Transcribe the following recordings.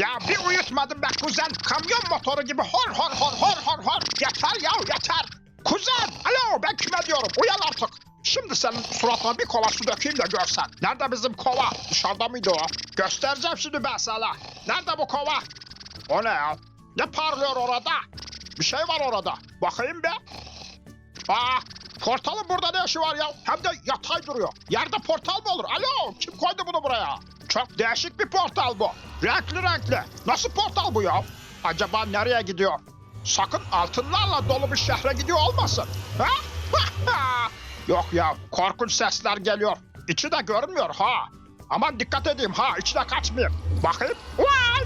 Ya bir uyutmadım be kuzen. Kamyon motoru gibi hor hor hor hor hor hor. Yeter ya yeter. Kuzen alo ben kime diyorum uyan artık. Şimdi senin suratına bir kova su dökeyim de görsen. Nerede bizim kova? Dışarıda mıydı o? Göstereceğim şimdi ben sana. Nerede bu kova? O ne ya? Ne parlıyor orada? Bir şey var orada. Bakayım be. Aa, portalın burada ne işi var ya? Hem de yatay duruyor. Yerde portal mı olur? Alo, kim koydu bunu buraya? Çok değişik bir portal bu. Renkli renkli. Nasıl portal bu ya? Acaba nereye gidiyor? Sakın altınlarla dolu bir şehre gidiyor olmasın. Ha? Yok ya, korkunç sesler geliyor. İçi de görünmüyor ha. Aman dikkat edeyim ha, içine kaçmayayım. Bakayım. Vay!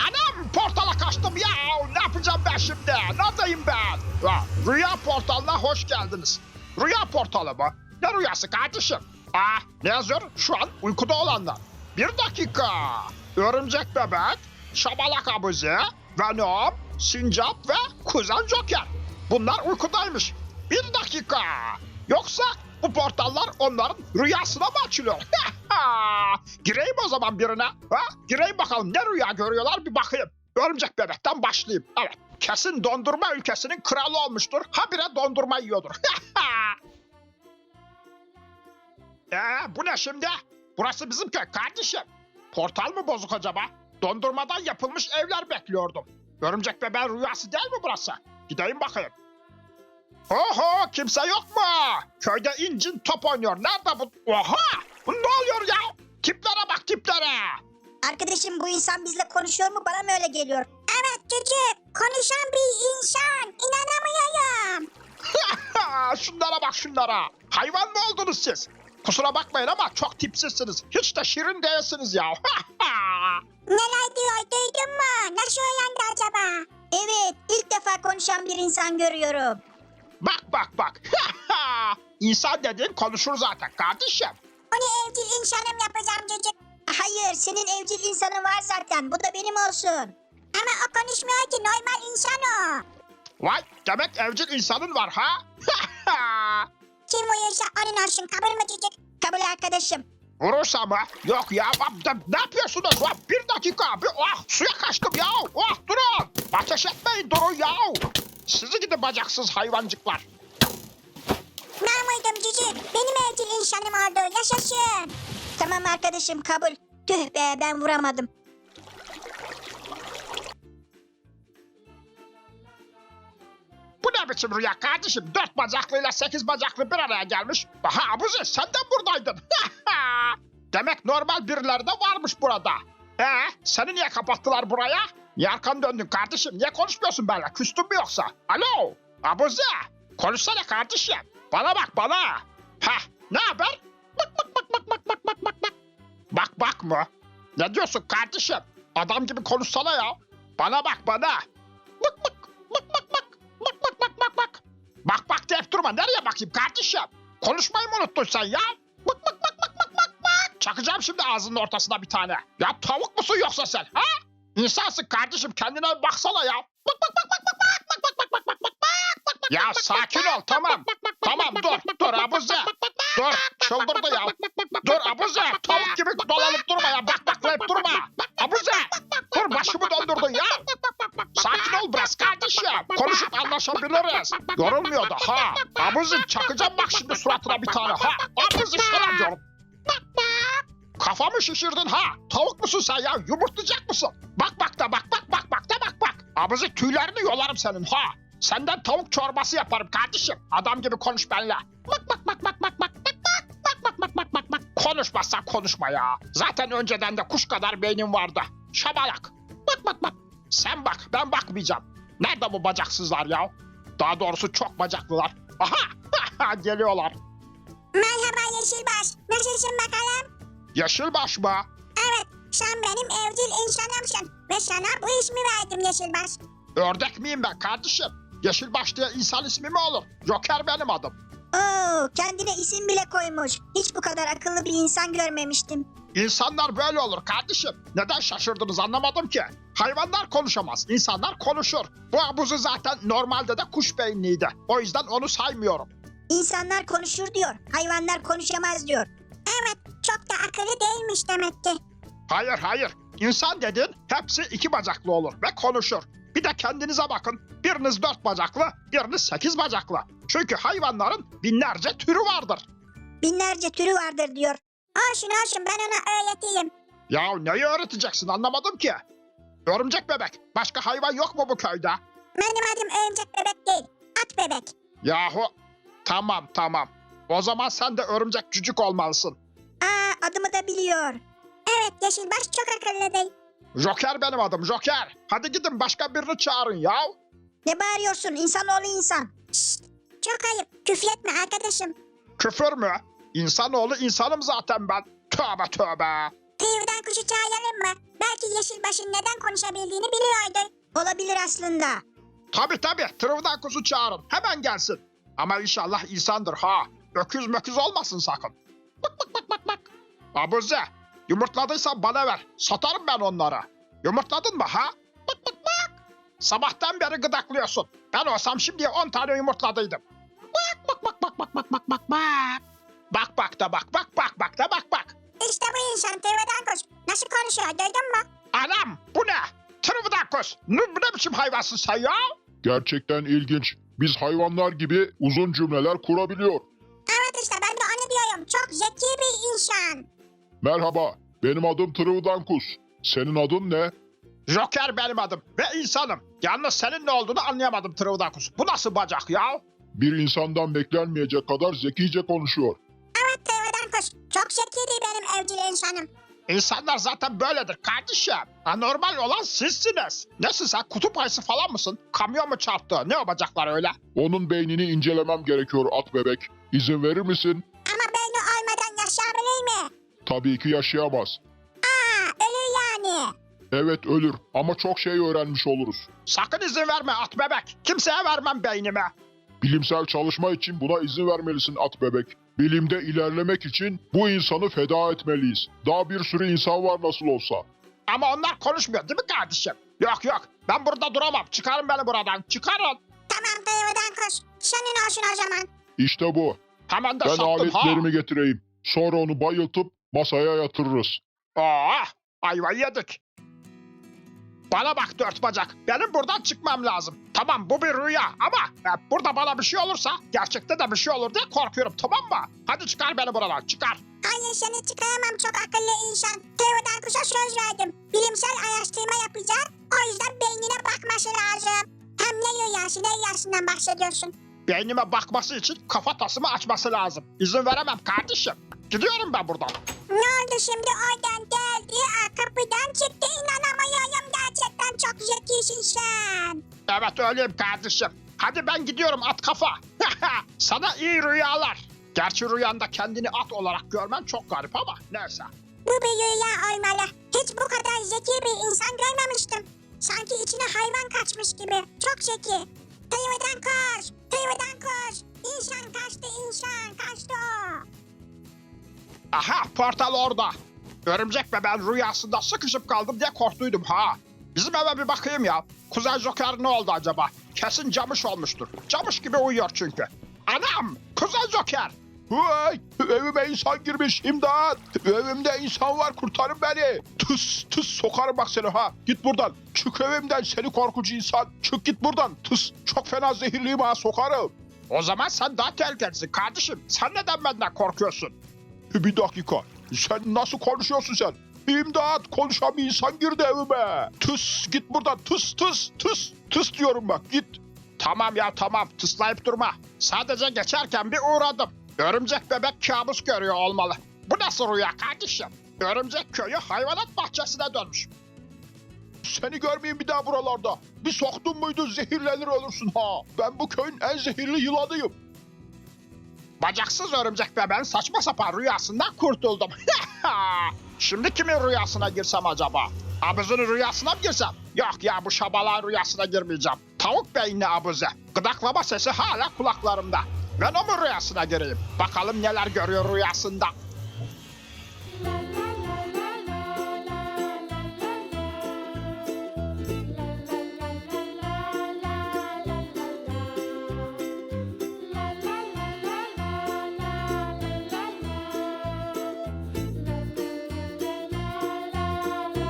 Anam portala kaçtım ya. Ne yapacağım ben şimdi? Neredeyim ben? Ya, rüya portalına hoş geldiniz. Rüya portalı mı? Ne rüyası kardeşim? Aa, ne yazıyor? Şu an uykuda olanlar. Bir dakika. Örümcek bebek, şabalak abuzi, Venom, Sincap ve Kuzen Joker. Bunlar uykudaymış. Bir dakika. Yoksa bu portallar onların rüyasına mı açılıyor? Gireyim o zaman birine. Ha? Gireyim bakalım ne rüya görüyorlar bir bakayım. Örümcek bebekten başlayayım. Evet. Kesin dondurma ülkesinin kralı olmuştur. Habire dondurma yiyordur. Ee, bu ne şimdi? Burası bizim köy kardeşim. Portal mı bozuk acaba? Dondurmadan yapılmış evler bekliyordum. Örümcek bebeğin rüyası değil mi burası? Gideyim bakayım. Oho kimse yok mu? Köyde incin top oynuyor. Nerede bu? Oha! Bu ne oluyor ya? Tiplere bak tiplere. Arkadaşım bu insan bizle konuşuyor mu bana mı öyle geliyor? Evet çocuk konuşan bir insan inanamıyorum. şunlara bak şunlara. Hayvan mı oldunuz siz? Kusura bakmayın ama çok tipsizsiniz. Hiç de şirin değilsiniz ya. Neler diyor duydun mu? Nasıl uyandı acaba? Evet ilk defa konuşan bir insan görüyorum. bak bak bak. İnsan dediğin konuşur zaten kardeşim. Onu evcil insanım yapacağım çocuk. Hayır senin evcil insanın var zaten bu da benim olsun. Ama o konuşmuyor ki normal insan o. Vay demek evcil insanın var ha? Kim uyursa onun olsun kabul mü çocuk? Kabul arkadaşım. Vurursa mı? Yok ya. ab- Ne yapıyorsunuz? Vay, Bir dakika. Bir, oh, suya kaçtım ya. Oh, durun. Ateş etmeyin durun ya. Sizi gidi bacaksız hayvancıklar. Muydum çocuk? Benim evcil insanım oldu yaşasın. Tamam arkadaşım kabul. Tüh be ben vuramadım. Ne biçim rüya kardeşim? Dört bacaklıyla sekiz bacaklı bir araya gelmiş. Aha Abuzi sen de buradaydın. Demek normal birileri de varmış burada. Ee, seni niye kapattılar buraya? Niye arkanı döndün kardeşim? Niye konuşmuyorsun benimle? Küstün mü yoksa? Alo Abuzi konuşsana kardeşim. Bana bak bana. Heh ne haber? Bak bak bak bak bak bak bak bak bak. Bak bak mı? Ne diyorsun kardeşim? Adam gibi konuşsana ya. Bana bak bana. Durma. Nereye bakayım kardeşim? Konuşmayı mı unuttun sen ya? Bak bak bak bak bak bak bak. Çakacağım şimdi ağzının ortasına bir tane. Ya tavuk musun yoksa sen ha? İnsansın kardeşim kendine baksana ya. Bak bak bak bak bak bak bak bak bak bak bak bak bak bak. Ya sakin ol tamam. Tamam dur dur abuze. Dur çıldırdı ya. Dur abuze tavuk gibi dolanıp durma ya. Bak baklayıp durma. Abuze dur başımı döndürdün ya. Sakin ol biraz kardeşim. Konuşup anlaşabiliriz. Yorulmuyor da ha. Abuzi çakacağım bak şimdi suratına bir tane ha. Abuzi sana diyorum. Kafamı şişirdin ha. Tavuk musun sen ya? Yumurtlayacak mısın? Bak bak da bak bak bak bak da bak bak. Abuzi tüylerini yolarım senin ha. Senden tavuk çorbası yaparım kardeşim. Adam gibi konuş benimle. Bak bak bak bak bak bak bak bak bak bak bak bak bak bak. Konuşmazsan konuşma ya. Zaten önceden de kuş kadar beynim vardı. Şabalak. Bak bak bak. Sen bak ben bakmayacağım. Nerede bu bacaksızlar ya? Daha doğrusu çok bacaklılar. Aha geliyorlar. Merhaba Yeşilbaş. Nasılsın bakalım? Yeşilbaş mı? Evet sen benim evcil insanımsın. Ve sana bu ismi verdim Yeşilbaş. Ördek miyim ben kardeşim? Yeşilbaş diye insan ismi mi olur? Joker benim adım. Oo kendine isim bile koymuş. Hiç bu kadar akıllı bir insan görmemiştim. İnsanlar böyle olur kardeşim. Neden şaşırdınız anlamadım ki. Hayvanlar konuşamaz, insanlar konuşur. Bu abuzu zaten normalde de kuş beyinliydi. O yüzden onu saymıyorum. İnsanlar konuşur diyor. Hayvanlar konuşamaz diyor. Evet çok da akıllı değilmiş demek ki. Hayır hayır. İnsan dediğin hepsi iki bacaklı olur ve konuşur. Bir de kendinize bakın. Biriniz dört bacaklı, biriniz sekiz bacaklı. Çünkü hayvanların binlerce türü vardır. Binlerce türü vardır diyor. Olsun olsun ben ona öğreteyim. Ya neyi öğreteceksin anlamadım ki. Örümcek bebek. Başka hayvan yok mu bu köyde? Benim adım örümcek bebek değil. At bebek. Yahu tamam tamam. O zaman sen de örümcek cücük olmalısın. Aa adımı da biliyor. Evet Yeşilbaş çok akıllı değil. Joker benim adım Joker. Hadi gidin başka birini çağırın ya. Ne bağırıyorsun insanoğlu insan? Şşt, çok ayıp küfretme arkadaşım. Küfür mü? İnsanoğlu insanım zaten ben. Tövbe tövbe. TV'den kuşu çağıralım mı? Belki Yeşilbaş'ın neden konuşabildiğini biliyordur. Olabilir aslında. Tabi tabi tırıvdan kuzu çağırın. Hemen gelsin. Ama inşallah insandır ha. Öküz möküz olmasın sakın. Bak bak bak bak bak. Abuze yumurtladıysan bana ver. Satarım ben onları. Yumurtladın mı ha? Bak bak bak. Sabahtan beri gıdaklıyorsun. Ben olsam şimdiye 10 tane yumurtladıydım. Bak bak bak bak bak bak bak bak bak. Bak bak da bak bak bak bak da bak bak. İşte bu insan TV'den kuş. Nasıl konuşuyor duydun mu? Anam bu ne? Tırıvdan kuş. Ne, ne biçim hayvansın sen ya? Gerçekten ilginç. Biz hayvanlar gibi uzun cümleler kurabiliyor. Merhaba, benim adım Trıvdankus. Senin adın ne? Joker benim adım ve insanım. Yalnız senin ne olduğunu anlayamadım Trıvdakus. Bu nasıl bacak ya? Bir insandan beklenmeyecek kadar zekice konuşuyor. Evet TV'den kuş. Çok zekiydi benim evcil insanım. İnsanlar zaten böyledir kardeşim. Anormal olan sizsiniz. Nesin sen kutup ayısı falan mısın? Kamyon mu çarptı? Ne o bacaklar öyle? Onun beynini incelemem gerekiyor at bebek. İzin verir misin? Tabii ki yaşayamaz. Aa ölür yani. Evet ölür ama çok şey öğrenmiş oluruz. Sakın izin verme at bebek. Kimseye vermem beynimi. Bilimsel çalışma için buna izin vermelisin at bebek. Bilimde ilerlemek için bu insanı feda etmeliyiz. Daha bir sürü insan var nasıl olsa. Ama onlar konuşmuyor değil mi kardeşim? Yok yok ben burada duramam. Çıkarın beni buradan. Çıkarın. Tamam TV'den kuş. Senin olsun o zaman. İşte bu. Hemen de Ben sattım ha. aletlerimi getireyim. Sonra onu bayıltıp masaya yatırırız. Oh, ayvayı yedik. Bana bak dört bacak. Benim buradan çıkmam lazım. Tamam bu bir rüya ama e, burada bana bir şey olursa gerçekte de bir şey olur diye korkuyorum tamam mı? Hadi çıkar beni buradan çıkar. Hayır seni çıkaramam çok akıllı insan. TV'den kuşa söz verdim. Bilimsel araştırma yapacak. O yüzden beynine bakması lazım. Hem ne rüyası ne rüyasından bahsediyorsun? Beynime bakması için kafatasımı açması lazım. İzin veremem kardeşim. Gidiyorum ben buradan. Ne oldu şimdi oradan geldi, aa, kapıdan çıktı inanamıyorum gerçekten çok zekisin sen. Evet öyleyim kardeşim. Hadi ben gidiyorum at kafa. Sana iyi rüyalar. Gerçi rüyanda kendini at olarak görmen çok garip ama neyse. Bu bir rüya olmalı. Hiç bu kadar zeki bir insan görmemiştim. Sanki içine hayvan kaçmış gibi. Çok zeki. Tıyvıdan koş, tıyvıdan koş. İnsan kaçtı insan, kaçtı. Aha portal orada. Örümcek ve ben rüyasında sıkışıp kaldım diye korktuydum ha. Bizim eve bir bakayım ya. Kuzey Joker ne oldu acaba? Kesin camış olmuştur. Camış gibi uyuyor çünkü. Anam! Kuzey Joker! Vay! Evime insan girmiş imdat! Evimde insan var kurtarın beni! Tıs tıs sokarım bak seni ha! Git buradan! Çık evimden seni korkucu insan! Çık git buradan! Tıs! Çok fena zehirliyim ha sokarım! O zaman sen daha tehlikelisin kardeşim. Sen neden benden korkuyorsun? Bir dakika! Sen nasıl konuşuyorsun sen? İmdat! Konuşan bir insan girdi evime! Tıs! Git buradan! Tıs tıs tıs! Tıs diyorum bak git! Tamam ya tamam tıslayıp durma. Sadece geçerken bir uğradım. Örümcek bebek kabus görüyor olmalı. Bu nasıl rüya kardeşim? Örümcek köyü hayvanat bahçesine dönmüş. Seni görmeyeyim bir daha buralarda. Bir soktun muydu zehirlenir ölürsün ha. Ben bu köyün en zehirli yılanıyım. Bacaksız örümcek ve ben saçma sapan rüyasından kurtuldum. Şimdi kimin rüyasına girsem acaba? Abuze'nin rüyasına mı girsem? Yok ya bu şabalan rüyasına girmeyeceğim. Tavuk beyinli abuze. Gıdaklama sesi hala kulaklarımda. Ben o mu rüyasına gireyim? Bakalım neler görüyor rüyasında.